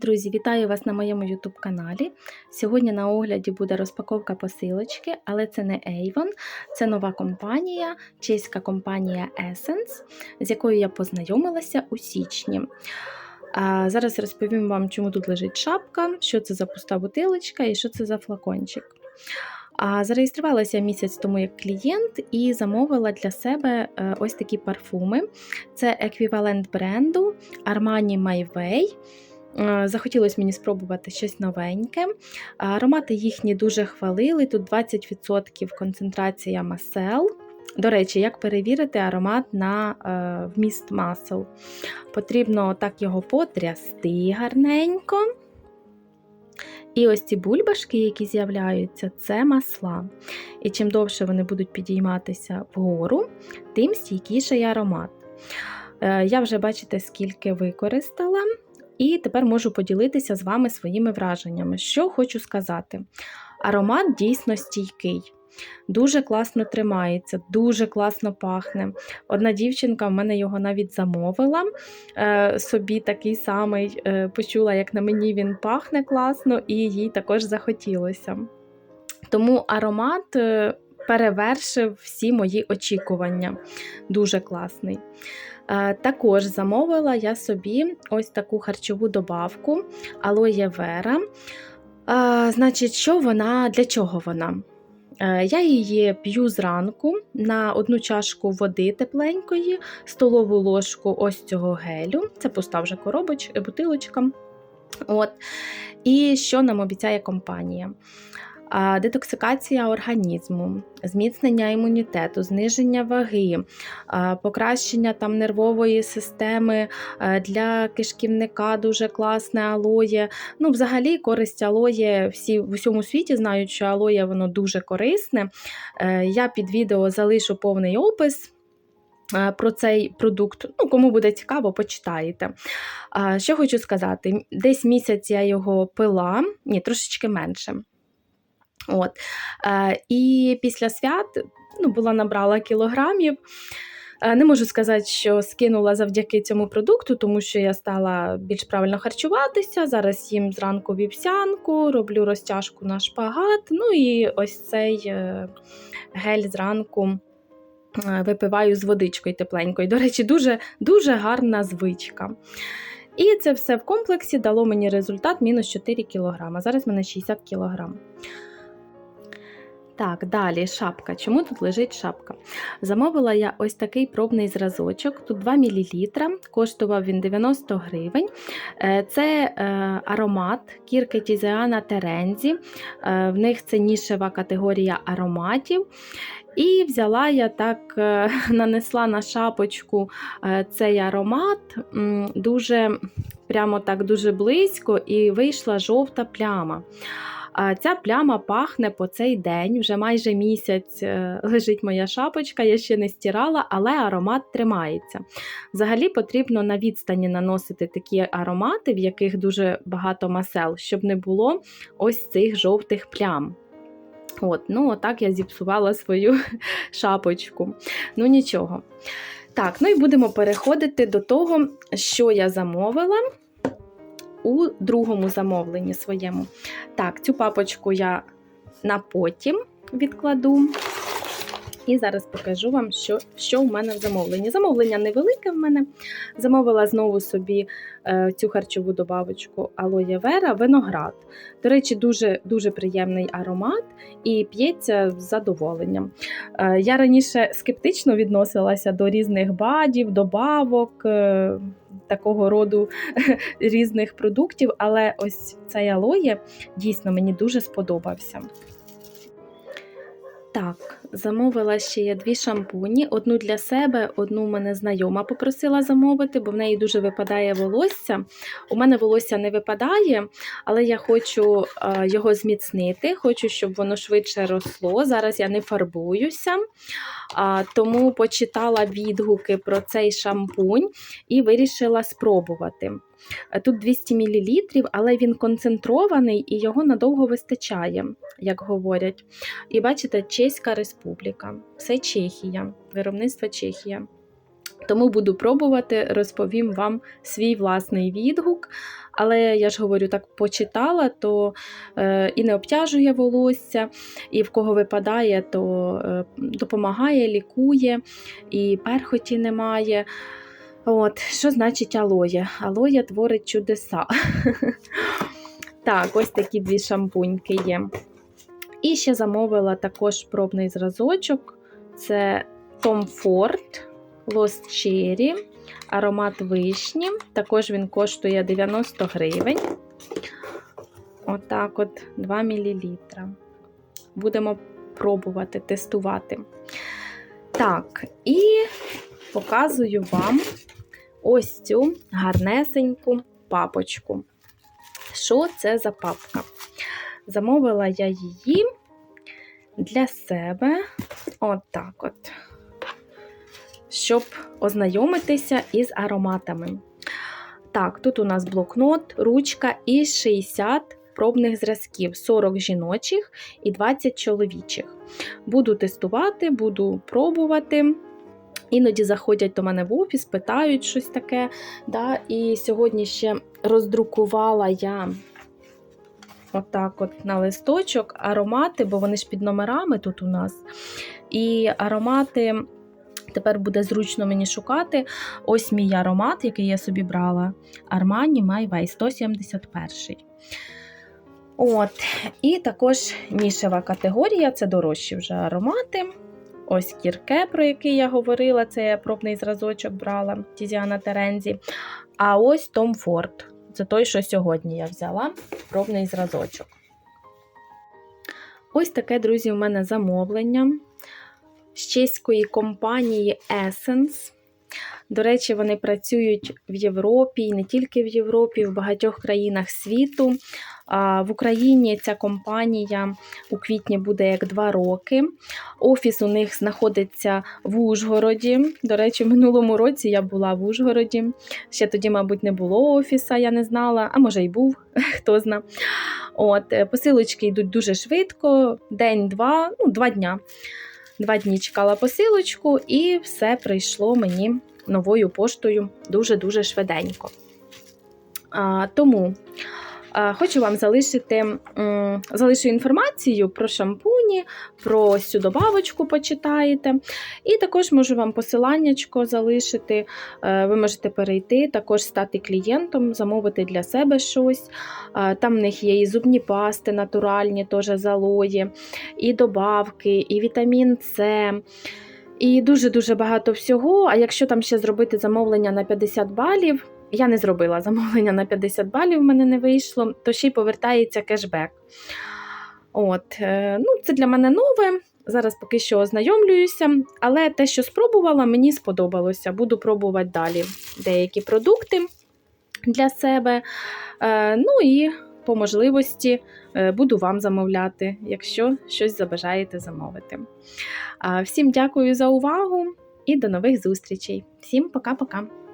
Друзі, вітаю вас на моєму YouTube каналі. Сьогодні на огляді буде розпаковка посилочки, але це не Avon, це нова компанія, чеська компанія Essence, з якою я познайомилася у січні. А Зараз розповім вам, чому тут лежить шапка, що це за пуста бутилочка і що це за флакончик. А Зареєструвалася місяць тому як клієнт і замовила для себе е, ось такі парфуми. Це еквівалент бренду Armani My Way. Е, Захотілося мені спробувати щось новеньке. Аромати їхні дуже хвалили. Тут 20% концентрація масел. До речі, як перевірити аромат на е, вміст масел? Потрібно так його потрясти гарненько. І ось ці бульбашки, які з'являються, це масла. І чим довше вони будуть підійматися вгору, тим стійкіший аромат. Е, Я вже бачите, скільки використала. І тепер можу поділитися з вами своїми враженнями. Що хочу сказати. Аромат дійсно стійкий, дуже класно тримається, дуже класно пахне. Одна дівчинка в мене його навіть замовила. Е, собі такий самий е, почула, як на мені він пахне класно, і їй також захотілося. Тому аромат е, перевершив всі мої очікування. Дуже класний. Е, Також замовила я собі ось таку харчову добавку алоє вера. Значить, що вона, для чого вона? Е, Я її п'ю зранку на одну чашку води тепленької, столову ложку ось цього гелю. Це пуста вже коробоч, бутилочка. От. І що нам обіцяє компанія? Детоксикація організму, зміцнення імунітету, зниження ваги, покращення там нервової системи для кишківника дуже класне алоє. Ну, взагалі, користь алоє всі в усьому світі знають, що алоє воно дуже корисне. Е, Я під відео залишу повний опис. е, Про цей продукт, ну кому буде цікаво, почитаєте. Що хочу сказати, десь місяць я його пила, ні, трошечки менше. От. Е, і після свят ну, була набрала кілограмів. Е, Не можу сказати, що скинула завдяки цьому продукту, тому що я стала більш правильно харчуватися. Зараз їм зранку вівсянку, роблю розтяжку на шпагат. Ну і ось цей е, гель зранку е, випиваю з водичкою тепленькою. До речі, дуже, дуже гарна звичка. І це все в комплексі дало мені результат мінус 4 кг. Зараз в мене 60 кг. Так, далі шапка. Чому тут лежить шапка? Замовила я ось такий пробний зразочок. Тут 2 мл, коштував він 90 гривень. Е, Це е, аромат кірки Тізеана Терензі. Е, В них це нішева категорія ароматів. І взяла я так, нанесла на шапочку цей аромат дуже прямо так дуже близько, і вийшла жовта пляма. Ця пляма пахне по цей день, вже майже місяць е, лежить моя шапочка, я ще не стирала, але аромат тримається. Взагалі потрібно на відстані наносити такі аромати, в яких дуже багато масел, щоб не було ось цих жовтих плям. От, ну отак я зіпсувала свою шапочку. Ну нічого. Так, ну і будемо переходити до того, що я замовила у другому замовленні своєму. Так, цю папочку я на потім відкладу. І зараз покажу вам, що що в мене в замовленні. Замовлення невелике в мене. Замовила знову собі е, цю харчову добавочку алоє вера, виноград. До речі, дуже дуже приємний аромат і п'ється з задоволенням. Е, я раніше скептично відносилася до різних бадів, добавок. Е, Такого роду різних продуктів, але ось цей алоє дійсно мені дуже сподобався. Так, замовила ще я дві шампуні. Одну для себе, одну мене знайома попросила замовити, бо в неї дуже випадає волосся. У мене волосся не випадає, але я хочу е, його зміцнити, хочу, щоб воно швидше росло. Зараз я не фарбуюся, тому почитала відгуки про цей шампунь і вирішила спробувати. Е, Тут 200 мл, але він концентрований і його надовго вистачає, як говорять. І бачите, Чеська Республіка, це Чехія, виробництво Чехія. Тому буду пробувати, розповім вам свій власний відгук. Але я ж говорю, так почитала, то е, і не обтяжує волосся, і в кого випадає, то е, допомагає, лікує, і перхоті немає. От, Що значить алоє? Алоє творить чудеса. Так, ось такі дві шампуньки є. І ще замовила також пробний зразочок. Це Tom Ford Lost Cherry, аромат вишні. Також він коштує 90 гривень. Отак от 2 мл. Будемо пробувати, тестувати. Так, і показую вам ось цю гарнесеньку папочку. Що це за папка? Замовила я її для себе отак от, щоб ознайомитися із ароматами. Так, тут у нас блокнот, ручка і 60 пробних зразків, 40 жіночих і 20 чоловічих. Буду тестувати, буду пробувати. Іноді заходять до мене в офіс, питають щось таке. Да? І сьогодні ще роздрукувала я отак от на листочок аромати, бо вони ж під номерами тут у нас. І аромати тепер буде зручно мені шукати. Ось мій аромат, який я собі брала. Armani My Way 171. От. І також нішева категорія це дорожчі вже аромати. Ось кірке, про який я говорила, це я пробний зразочок брала Тізіана Терензі. А ось Том Форд. Це той, що сьогодні я взяла пробний зразочок. Ось таке, друзі, у мене замовлення з чеської компанії Essence. До речі, вони працюють в Європі і не тільки в Європі, в багатьох країнах світу. В Україні ця компанія у квітні буде як два роки. Офіс у них знаходиться в Ужгороді. До речі, в минулому році я була в Ужгороді. Ще тоді, мабуть, не було офіса, я не знала, а може й був, хто зна. От, е, Посилочки йдуть дуже швидко, день-два, ну, два дня. Два дні чекала посилочку, і все прийшло мені новою поштою дуже-дуже швиденько. А, Тому хочу вам залишити залишу інформацію про шампуні, про цю добавочку почитаєте. І також можу вам посиланнячко залишити. Е, Ви можете перейти, також стати клієнтом, замовити для себе щось. Там в них є і зубні пасти натуральні, теж з алої, і добавки, і вітамін С. І дуже-дуже багато всього. А якщо там ще зробити замовлення на 50 балів, я не зробила замовлення на 50 балів, в мене не вийшло, то ще й повертається кешбек. От, е, ну, Це для мене нове. Зараз поки що ознайомлююся, але те, що спробувала, мені сподобалося. Буду пробувати далі деякі продукти для себе. Е, Ну і по можливості е, буду вам замовляти, якщо щось забажаєте замовити. Всім дякую за увагу і до нових зустрічей. Всім пока-пока!